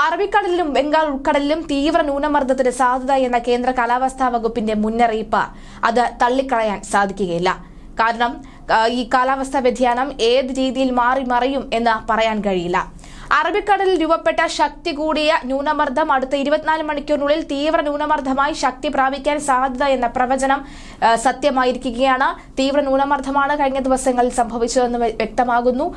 അറബിക്കടലിലും ബംഗാൾ ഉൾക്കടലിലും തീവ്ര ന്യൂനമർദ്ദത്തിന് സാധ്യത എന്ന കേന്ദ്ര കാലാവസ്ഥാ വകുപ്പിന്റെ മുന്നറിയിപ്പ് അത് തള്ളിക്കളയാൻ സാധിക്കുകയില്ല. കാരണം ഈ കാലാവസ്ഥാ വ്യതിയാനം ഏത് രീതിയിൽ മാറി മറിയും എന്ന് പറയാൻ കഴിയില്ല. അറബിക്കടലിൽ രൂപപ്പെട്ട ശക്തി കൂടിയ ന്യൂനമർദ്ദം അടുത്ത ഇരുപത്തിനാല് മണിക്കൂറിനുള്ളിൽ തീവ്ര ന്യൂനമർദ്ദമായി ശക്തി പ്രാപിക്കാൻ സാധ്യത എന്ന പ്രവചനം സത്യമായിരിക്കുകയാണ്. തീവ്ര ന്യൂനമർദ്ദമാണ് കഴിഞ്ഞ ദിവസങ്ങളിൽ സംഭവിച്ചതെന്ന് വ്യ- വ്യക്തമാകുന്നു.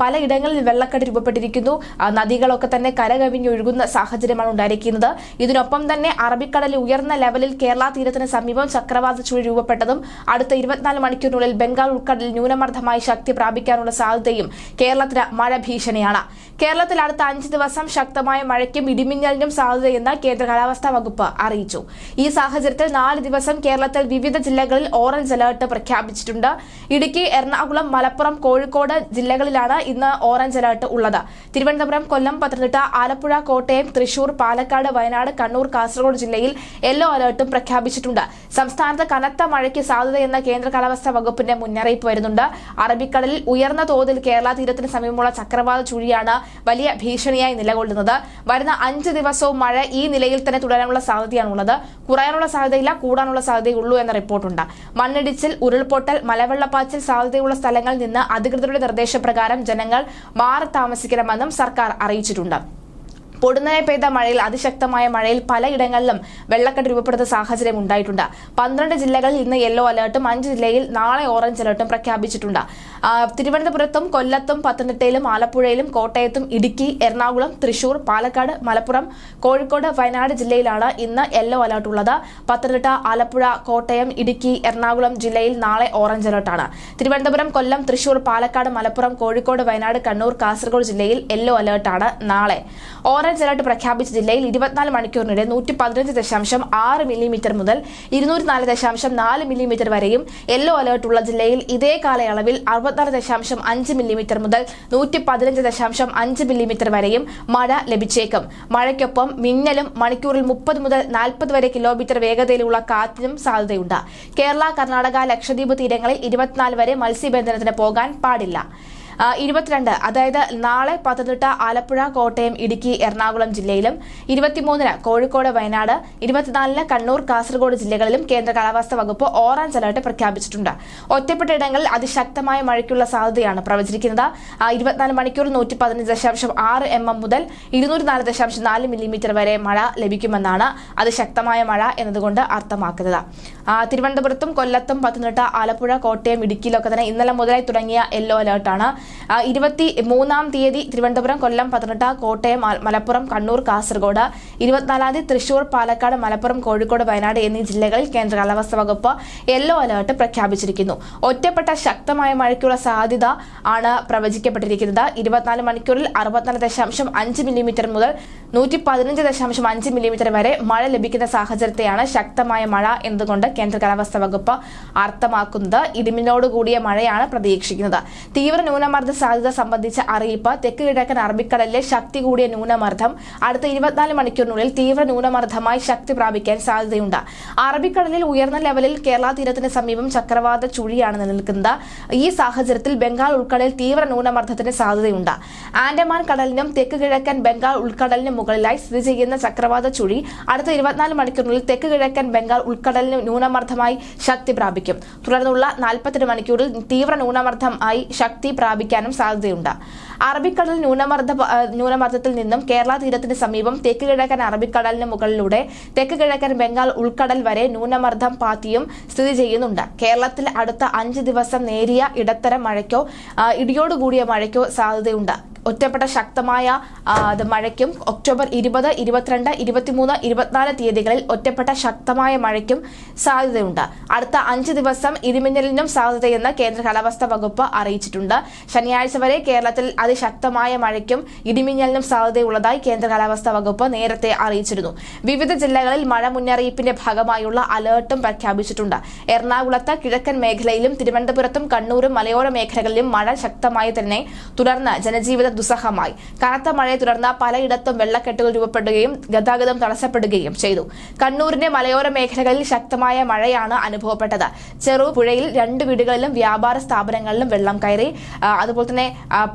പലയിടങ്ങളിൽ വെള്ളക്കെട്ട് രൂപപ്പെട്ടിരിക്കുന്നു. നദികളൊക്കെ തന്നെ കരകവിഞ്ഞൊഴുകുന്ന സാഹചര്യമാണ് ഉണ്ടായിരിക്കുന്നത്. ഇതിനൊപ്പം തന്നെ അറബിക്കടലിൽ ഉയർന്ന ലെവലിൽ കേരള തീരത്തിന് സമീപം ചക്രവാത ചുഴി രൂപപ്പെട്ടതും അടുത്ത ഇരുപത്തിനാല് മണിക്കൂറിനുള്ളിൽ ബംഗാൾ ഉൾക്കടലിൽ ന്യൂനമർദ്ദമായി ശക്തി പ്രാപിക്കാനുള്ള സാധ്യതയും കേരളത്തിന് മഴ ഭീഷണിയാണ്. കേരളത്തിൽ അടുത്ത അഞ്ച് ദിവസം ശക്തമായ മഴയ്ക്കും ഇടിമിന്നലിനും സാധ്യതയെന്ന് കേന്ദ്ര കാലാവസ്ഥാ വകുപ്പ് അറിയിച്ചു. ഈ സാഹചര്യത്തിൽ നാല് ദിവസം കേരളത്തിൽ വിവിധ ജില്ലകളിൽ ഓറഞ്ച് അലർട്ട് പ്രഖ്യാപിച്ചിട്ടുണ്ട്. ഇടുക്കി എറണാകുളം മലപ്പുറം കോഴിക്കോട് ജില്ലകളിലാണ് ഇന്ന് ഓറഞ്ച് അലർട്ട് ഉള്ളത്. തിരുവനന്തപുരം കൊല്ലം പത്തനംതിട്ട ആലപ്പുഴ കോട്ടയം തൃശൂർ പാലക്കാട് വയനാട് കണ്ണൂർ കാസർഗോഡ് ജില്ലയിൽ യെല്ലോ അലർട്ടും പ്രഖ്യാപിച്ചിട്ടുണ്ട്. സംസ്ഥാനത്ത് കനത്ത മഴയ്ക്ക് സാധ്യതയെന്ന കേന്ദ്ര കാലാവസ്ഥാ വകുപ്പിന്റെ മുന്നറിയിപ്പ് വരുന്നുണ്ട്. അറബിക്കടലിൽ ഉയർന്ന തോതിൽ കേരള തീരത്തിന് സമീപമുള്ള ചക്രവാത ചുഴിയാണ് വലിയ ഭീഷണിയായി നിലകൊള്ളുന്നത്. വരുന്ന അഞ്ച് ദിവസവും മഴ ഈ നിലയിൽ തന്നെ തുടരാനുള്ള സാധ്യതയാണുള്ളത്. കുറയാനുള്ള സാധ്യതയില്ല കൂടാനുള്ള സാധ്യതയുള്ളൂ എന്ന റിപ്പോർട്ടുണ്ട്. മണ്ണിടിച്ചിൽ ഉരുൾപൊട്ടൽ മലവെള്ളപ്പാച്ചിൽ സാധ്യതയുള്ള സ്ഥലങ്ങളിൽ നിന്ന് അധികൃതരുടെ നിർദ്ദേശപ്രകാരം ജനങ്ങൾ മാറി താമസിക്കണമെന്നും സർക്കാർ അറിയിച്ചിട്ടുണ്ട്. പൊടുന്നനെ പെയ്ത മഴയിൽ അതിശക്തമായ മഴയിൽ പലയിടങ്ങളിലും വെള്ളക്കെട്ട് രൂപപ്പെടുന്ന സാഹചര്യം ഉണ്ടായിട്ടുണ്ട്. പന്ത്രണ്ട് ജില്ലകളിൽ ഇന്ന് യെല്ലോ അലേർട്ടും അഞ്ച് ജില്ലയിൽ നാളെ ഓറഞ്ച് അലേർട്ടും പ്രഖ്യാപിച്ചിട്ടുണ്ട്. തിരുവനന്തപുരത്തും കൊല്ലത്തും പത്തനംതിട്ടയിലും ആലപ്പുഴയിലും കോട്ടയത്തും ഇടുക്കി എറണാകുളം തൃശൂർ പാലക്കാട് മലപ്പുറം കോഴിക്കോട് വയനാട് ജില്ലയിലാണ് ഇന്ന് യെല്ലോ അലേർട്ട് ഉള്ളത്. പത്തനംതിട്ട ആലപ്പുഴ കോട്ടയം ഇടുക്കി എറണാകുളം ജില്ലയിൽ നാളെ ഓറഞ്ച് അലേർട്ടാണ് തിരുവനന്തപുരം കൊല്ലം തൃശൂർ പാലക്കാട് മലപ്പുറം കോഴിക്കോട് വയനാട് കണ്ണൂർ കാസർഗോഡ് ജില്ലയിൽ യെല്ലോ അലേർട്ടാണ് നാളെ. ഓറഞ്ച് അലർട്ട് പ്രഖ്യാപിച്ച ജില്ലയിൽ ഇരുപത്തിനാല് മണിക്കൂറിനിടെ നൂറ്റി പതിനഞ്ച് ദശാംശം ആറ് മില്ലിമീറ്റർ മുതൽ ഇരുന്നൂറ്റി നാല് ദശാംശം നാല് മില്ലിമീറ്റർ വരെയും യെല്ലോ അലേർട്ട് ഉള്ള ജില്ലയിൽ ഇതേ കാലയളവിൽ അറുപത്തിനാല് ദശാംശം അഞ്ച് മില്ലിമീറ്റർ മുതൽ നൂറ്റി പതിനഞ്ച് ദശാംശം അഞ്ച് മില്ലിമീറ്റർ വരെയും മഴ ലഭിച്ചേക്കും. മഴയ്ക്കൊപ്പം മിന്നലും മണിക്കൂറിൽ മുപ്പത് മുതൽ നാൽപ്പത് വരെ കിലോമീറ്റർ വേഗതയിലുള്ള കാറ്റിനും സാധ്യതയുണ്ട്. കേരള കർണാടക ലക്ഷദ്വീപ് തീരങ്ങളിൽ ഇരുപത്തിനാല് വരെ മത്സ്യബന്ധനത്തിന് പോകാൻ പാടില്ല. ഇരുപത്തിരണ്ട് അതായത് നാളെ പത്തനംതിട്ട ആലപ്പുഴ കോട്ടയം ഇടുക്കി എറണാകുളം ജില്ലയിലും ഇരുപത്തിമൂന്നിന് കോഴിക്കോട് വയനാട് ഇരുപത്തിനാലിന് കണ്ണൂർ കാസർഗോഡ് ജില്ലകളിലും കേന്ദ്ര കാലാവസ്ഥാ വകുപ്പ് ഓറഞ്ച് അലർട്ട് പ്രഖ്യാപിച്ചിട്ടുണ്ട്. ഒറ്റപ്പെട്ട ഇടങ്ങളിൽ അതിശക്തമായ മഴയ്ക്കുള്ള സാധ്യതയാണ് പ്രവചിക്കുന്നത് ഇരുപത്തിനാല് മണിക്കൂർ നൂറ്റി പതിനഞ്ച് ദശാംശം ആറ് എം എം മുതൽ ഇരുന്നൂറ്റി നാല് ദശാംശം നാല് മില്ലിമീറ്റർ വരെ മഴ ലഭിക്കുമെന്നാണ് അതിശക്തമായ മഴ എന്നതുകൊണ്ട് അർത്ഥമാക്കുന്നത്. തിരുവനന്തപുരത്തും കൊല്ലത്തും പത്തനംതിട്ട ആലപ്പുഴ കോട്ടയം ഇടുക്കിയിലൊക്കെ തന്നെ ഇന്നലെ മുതലായി തുടങ്ങിയ യെല്ലോ അലർട്ടാണ് ഇരുപത്തി മൂന്നാം തീയതി തിരുവനന്തപുരം കൊല്ലം പത്തനംതിട്ട കോട്ടയം മലപ്പുറം കണ്ണൂർ കാസർഗോഡ് ഇരുപത്തിനാലാം തീയതി തൃശൂർ പാലക്കാട് മലപ്പുറം കോഴിക്കോട് വയനാട് എന്നീ ജില്ലകളിൽ കേന്ദ്ര കാലാവസ്ഥ വകുപ്പ് യെല്ലോ അലേർട്ട് പ്രഖ്യാപിച്ചിരിക്കുന്നു. ഒറ്റപ്പെട്ട ശക്തമായ മഴയ്ക്കുള്ള സാധ്യത ആണ് പ്രവചിക്കപ്പെട്ടിരിക്കുന്നത്. ഇരുപത്തിനാല് മണിക്കൂറിൽ അറുപത്തിനാല് ദശാംശം അഞ്ച് മില്ലിമീറ്റർ മുതൽ നൂറ്റി പതിനഞ്ച് ദശാംശം അഞ്ച് മില്ലിമീറ്റർ വരെ മഴ ലഭിക്കുന്ന സാഹചര്യത്തെയാണ് ശക്തമായ മഴ എന്നതുകൊണ്ട് കേന്ദ്ര കാലാവസ്ഥ വകുപ്പ് അർത്ഥമാക്കുന്നത്. ഇടിമിന്നോടുകൂടിയ മഴയാണ് പ്രതീക്ഷിക്കുന്നത്. തീവ്ര ന്യൂനമർദ്ദ സാധ്യത സംബന്ധിച്ച അറിയിപ്പ് തെക്ക് കിഴക്കൻ അറബിക്കടലിലെ ശക്തി കൂടിയ ന്യൂനമർദ്ദം അടുത്ത ഇരുപത്തിനാല് മണിക്കൂറിനുള്ളിൽ തീവ്ര ന്യൂനമർദ്ദമായി ശക്തി പ്രാപിക്കാൻ സാധ്യതയുണ്ട്. അറബിക്കടലിൽ ഉയർന്ന ലെവലിൽ കേരള തീരത്തിന് സമീപം ചക്രവാത ചുഴിയാണ് നിലനിൽക്കുന്നത്. ഈ സാഹചര്യത്തിൽ ബംഗാൾ ഉൾക്കടലിൽ തീവ്ര ന്യൂനമർദ്ദത്തിന് സാധ്യതയുണ്ട്. ആൻഡമാൻ കടലിനും തെക്ക് കിഴക്കൻ ബംഗാൾ ഉൾക്കടലിനും മുകളിലായി സ്ഥിതി ചെയ്യുന്ന ചക്രവാത ചുഴി അടുത്ത ഇരുപത്തിനാല് മണിക്കൂറിനുള്ളിൽ തെക്ക് കിഴക്കൻ ബംഗാൾ ഉൾക്കടലിന് ന്യൂനമർദ്ദമായി ശക്തി പ്രാപിക്കും. തുടർന്നുള്ള നാൽപ്പത്തെട്ട് മണിക്കൂറിൽ തീവ്ര ന്യൂനമർദ്ദമായി ശക്തി ശക്തി പ്രാപിക്കാനും സാധ്യതയുണ്ട്. അറബിക്കടൽ ന്യൂനമർദ്ദ ന്യൂനമർദ്ദത്തിൽ നിന്നും കേരള തീരത്തിന് സമീപം തെക്ക് കിഴക്കൻ അറബിക്കടലിന് മുകളിലൂടെ തെക്ക് കിഴക്കൻ ബംഗാൾ ഉൾക്കടൽ വരെ ന്യൂനമർദ്ദം പാത്തിയും സ്ഥിതി ചെയ്യുന്നുണ്ട്. കേരളത്തിൽ അടുത്ത അഞ്ച് ദിവസം നേരിയ ഇടത്തരം മഴയ്ക്കോ ഇടിയോടുകൂടിയ മഴയ്ക്കോ സാധ്യതയുണ്ട്. ഒറ്റപ്പെട്ട ശക്തമായ മഴയ്ക്കും ഒക്ടോബർ ഇരുപത് ഇരുപത്തിരണ്ട് ഇരുപത്തിമൂന്ന് ഇരുപത്തിനാല് തീയതികളിൽ ഒറ്റപ്പെട്ട ശക്തമായ മഴയ്ക്കും സാധ്യതയുണ്ട്. അടുത്ത അഞ്ച് ദിവസം ഇടിമിന്നലിനും സാധ്യതയെന്ന് കേന്ദ്ര കാലാവസ്ഥാ വകുപ്പ് അറിയിച്ചിട്ടുണ്ട്. ശനിയാഴ്ച വരെ കേരളത്തിൽ അതിശക്തമായ മഴയ്ക്കും ഇടിമിന്നലിനും സാധ്യതയുള്ളതായി കേന്ദ്ര കാലാവസ്ഥാ വകുപ്പ് നേരത്തെ അറിയിച്ചിരുന്നു. വിവിധ ജില്ലകളിൽ മഴ മുന്നറിയിപ്പിന്റെ ഭാഗമായുള്ള അലേർട്ടും പ്രഖ്യാപിച്ചിട്ടുണ്ട്. എറണാകുളത്ത് കിഴക്കൻ മേഖലയിലും തിരുവനന്തപുരത്തും കണ്ണൂരും മലയോര മേഖലകളിലും മഴ ശക്തമായി തന്നെ തുടർന്ന് ജനജീവിത ദുസ്സഹമായി. കനത്ത മഴയെ തുടർന്ന് പലയിടത്തും വെള്ളക്കെട്ടുകൾ രൂപപ്പെടുകയും ഗതാഗതം തടസ്സപ്പെടുകയും ചെയ്തു. കണ്ണൂരിന്റെ മലയോര മേഖലകളിൽ ശക്തമായ മഴയാണ് അനുഭവപ്പെട്ടത്. ചെറുപുഴയിൽ രണ്ട് വീടുകളിലും വ്യാപാര സ്ഥാപനങ്ങളിലും വെള്ളം കയറി അതുപോലെ തന്നെ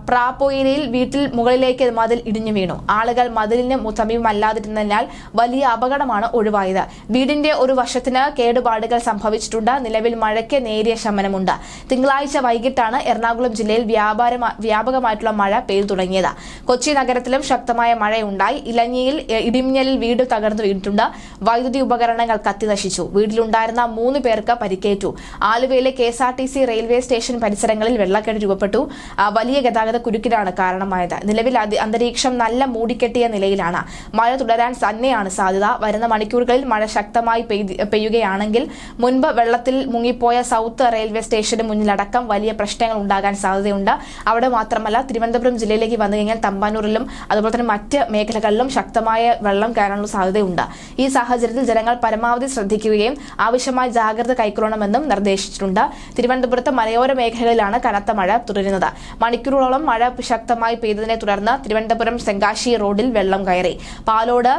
പ്രാപ്പോയിലയിൽ വീട്ടിൽ മുകളിലേക്ക് മതിൽ ഇടിഞ്ഞു വീണു. ആളുകൾ മതിലിന് സമീപമല്ലാതിരുന്നതിനാൽ വലിയ അപകടമാണ് ഒഴിവായത്. വീടിന്റെ ഒരു വശത്തിന് കേടുപാടുകൾ സംഭവിച്ചിട്ടുണ്ട്. നിലവിൽ മഴയ്ക്ക് നേരിയ ശമനമുണ്ട്. തിങ്കളാഴ്ച വൈകിട്ടാണ് എറണാകുളം ജില്ലയിൽ വ്യാപാര വ്യാപകമായിട്ടുള്ള മഴ പെയ്തു തുടങ്ങിയത്. കൊച്ചി നഗരത്തിലും ശക്തമായ മഴയുണ്ടായി. ഇലഞ്ഞിയിൽ ഇടിമിന്നലിൽ വീട് തകർന്നു വീണിട്ടുണ്ട്. വൈദ്യുതി ഉപകരണങ്ങൾ കത്തിനശിച്ചു. വീട്ടിലുണ്ടായിരുന്ന മൂന്ന് പേർക്ക് പരിക്കേറ്റു. ആലുവയിലെ കെ റെയിൽവേ സ്റ്റേഷൻ പരിസരങ്ങളിൽ വെള്ളക്കെട്ട് രൂപപ്പെട്ടു. വലിയ ഗതാഗത കുരുക്കിലാണ് കാരണമായത്. നിലവിൽ അന്തരീക്ഷം നല്ല മൂടിക്കെട്ടിയ നിലയിലാണ്. മഴ തുടരാൻ തന്നെയാണ് സാധ്യത. വരുന്ന മണിക്കൂറുകളിൽ മഴ ശക്തമായി പെയ്യുകയാണെങ്കിൽ മുൻപ് വെള്ളത്തിൽ മുങ്ങിപ്പോയ സൗത്ത് റെയിൽവേ സ്റ്റേഷന് മുന്നിലടക്കം വലിയ പ്രശ്നങ്ങൾ ഉണ്ടാകാൻ സാധ്യതയുണ്ട്. അവിടെ മാത്രമല്ല തിരുവനന്തപുരം ജില്ലയിലേക്ക് വന്നു കഴിഞ്ഞാൽ തമ്പാനൂരിലും അതുപോലെ തന്നെ മറ്റ് മേഖലകളിലും ശക്തമായ വെള്ളം കയറാനുള്ള സാധ്യതയുണ്ട്. ഈ സാഹചര്യത്തിൽ ജനങ്ങൾ പരമാവധി ശ്രദ്ധിക്കുകയും ആവശ്യമായ ജാഗ്രത കൈക്കൊള്ളണമെന്നും നിർദ്ദേശിച്ചിട്ടുണ്ട്. തിരുവനന്തപുരത്ത് മലയോര മേഖലകളിലാണ് കനത്ത മഴ തുടരുന്നത്. മണിക്കൂറുകളോളം മഴ ശക്തമായി പെയ്തതിനെ തുടർന്ന് തിരുവനന്തപുരം സെങ്കാശി റോഡിൽ വെള്ളം കയറി. പാലോട്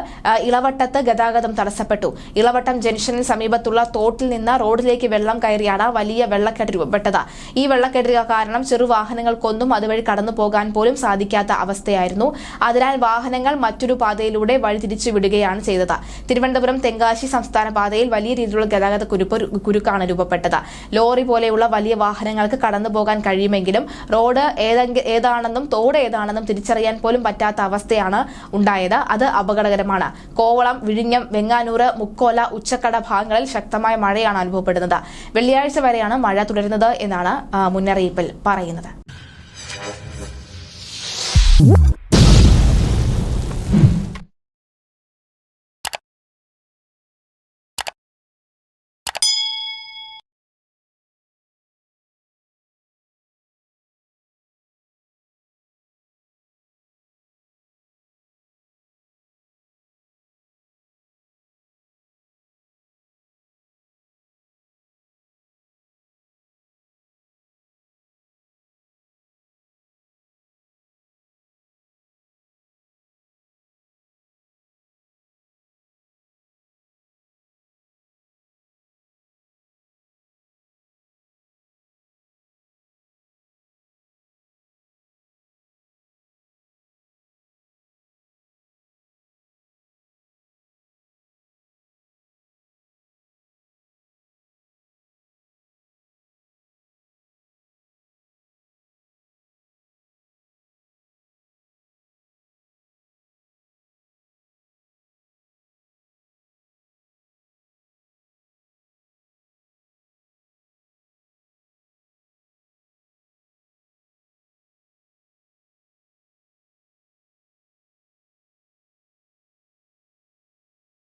ഇളവട്ടത്ത് ഗതാഗതം തടസ്സപ്പെട്ടു. ഇളവട്ടം ജംഗ്ഷനിൽ സമീപത്തുള്ള തോട്ടിൽ നിന്ന് റോഡിലേക്ക് വെള്ളം കയറിയാണ് വലിയ വെള്ളക്കെട്ട് രൂപപ്പെട്ടത്. ഈ വെള്ളക്കെട്ട് കാരണം ചെറുവാഹനങ്ങൾക്കൊന്നും അതുവഴി കടന്നു പോകാൻ പോലും സാധിക്കാത്ത അവസ്ഥയായിരുന്നു. അതിനാൽ വാഹനങ്ങൾ മറ്റൊരു പാതയിലൂടെ വഴിതിരിച്ചു വിടുകയാണ് ചെയ്തത്. തിരുവനന്തപുരം തെങ്കാശി സംസ്ഥാന പാതയിൽ വലിയ രീതിയിലുള്ള ഗതാഗത കുരുപ്പ് കുരുക്കാണ് രൂപപ്പെട്ടത്. ലോറി പോലെയുള്ള വലിയ വാഹനങ്ങൾക്ക് കടന്നു പോകാൻ കഴിയുമെങ്കിലും റോഡ് ഏതാണെന്നും തോട് ഏതാണെന്നും തിരിച്ചറിയാൻ പോലും പറ്റാത്ത അവസ്ഥയാണ് ഉണ്ടായത്. അത് അപകടകരമാണ്. കോവളം വിഴിഞ്ഞം വെങ്ങാനൂർ മുക്കോല ഉച്ചക്കട ഭാഗങ്ങളിൽ ശക്തമായ മഴയാണ് അനുഭവപ്പെടുന്നത്. വെള്ളിയാഴ്ച വരെയാണ് മഴ തുടരുന്നത് എന്നാണ് മുന്നറിയിപ്പിൽ പറയുന്നത്. Woo!